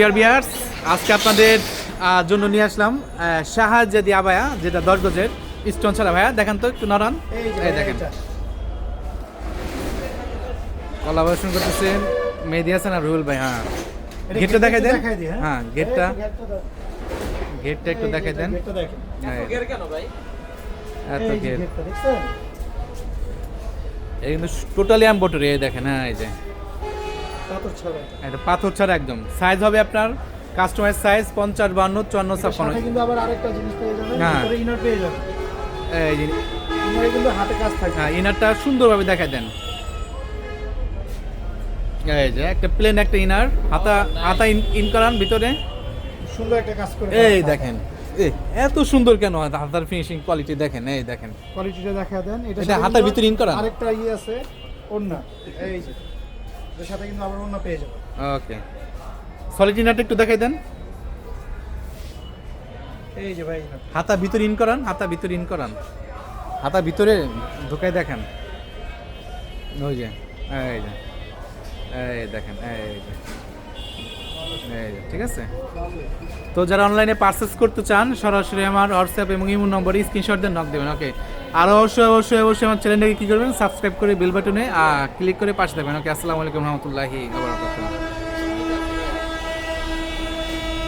Deer বিয়ার্স আজকে আপনাদের জন্য নিয়ে আসলাম শাহাজাদি আবায়া যেটা দশ গজের স্টোন ছাড়া ভাইয়া। দেখেন তো একটু নরান এই দেখেন। কলাবরেশন করতেছেন মেহেদি হাসান আর রুহুল ভাই হ্যাঁ। গেটটা দেখাই দেন। হ্যাঁ। গেটটা। গেটটা একটু দেখাই দেন। এই, এত গেট এই কিন্তু টোটালি এম্বোটারি এই দেখেন হ্যাঁ এই যে। এটা পাথর ছাড়া একদম। সাইজ হবে আপনার কাস্টমাইজ সাইজ পঞ্চাশ বান্ন চুয়ান্ন ছাপ্পান্ন। কিন্তু আবার আরেকটা জিনিস পেয়ে যাবেন হ্যাঁ। ইনার পেয়ে যাবেন। এই যে ইনারে কিন্তু হাতে কাজ থাকে। হ্যাঁ ইনারটা সুন্দরভাবে দেখা দেন। এই যে একটা প্লেন একটা ইনার হাতা হাতা ইন- ইন করান ভিতরে। সুন্দর একটা কাজ করে এই দেখেন। এ, এত সুন্দর কেন হাত- হাতার ফিনিশিং কোয়ালিটি দেখেন এই দেখেন। কোয়ালিটিটা দেখা দেন। এটা এটা হাতের ভিতরে ইন করা? আরেকটা ইয়ে আছে ওন্না এই যে। এর সাথে কিন্তু আবার ওন্না পেয়ে যাবেন ওকে। সলিড ইনারটা একটু দেখাই দেন। এই যে ভাই হাতা ভিতরে ইন করান হাতা ভিতরে ইন করান। হাতা ভিতরে ঢুকাই দেখেন। ওই যে এই যে এই দেখেন এই যে ঠিক আছে? তো যারা অনলাইনে পারচেস করতে চান সরাসরি আমার হোয়াটসঅ্যাপ এবং ইমো নম্বরে স্ক্রিনশট দিয়ে নক দেবেন ওকে আর অবশ্যই অবশ্যই অবশ্যই আমার চ্যানেলটাকে কী করবেন? সাবস্ক্রাইব করে বেল বাটনে ক্লিক করে পাশে দেবেন ওকে আসসালামু আলাইকুম রহমতুল্লাহি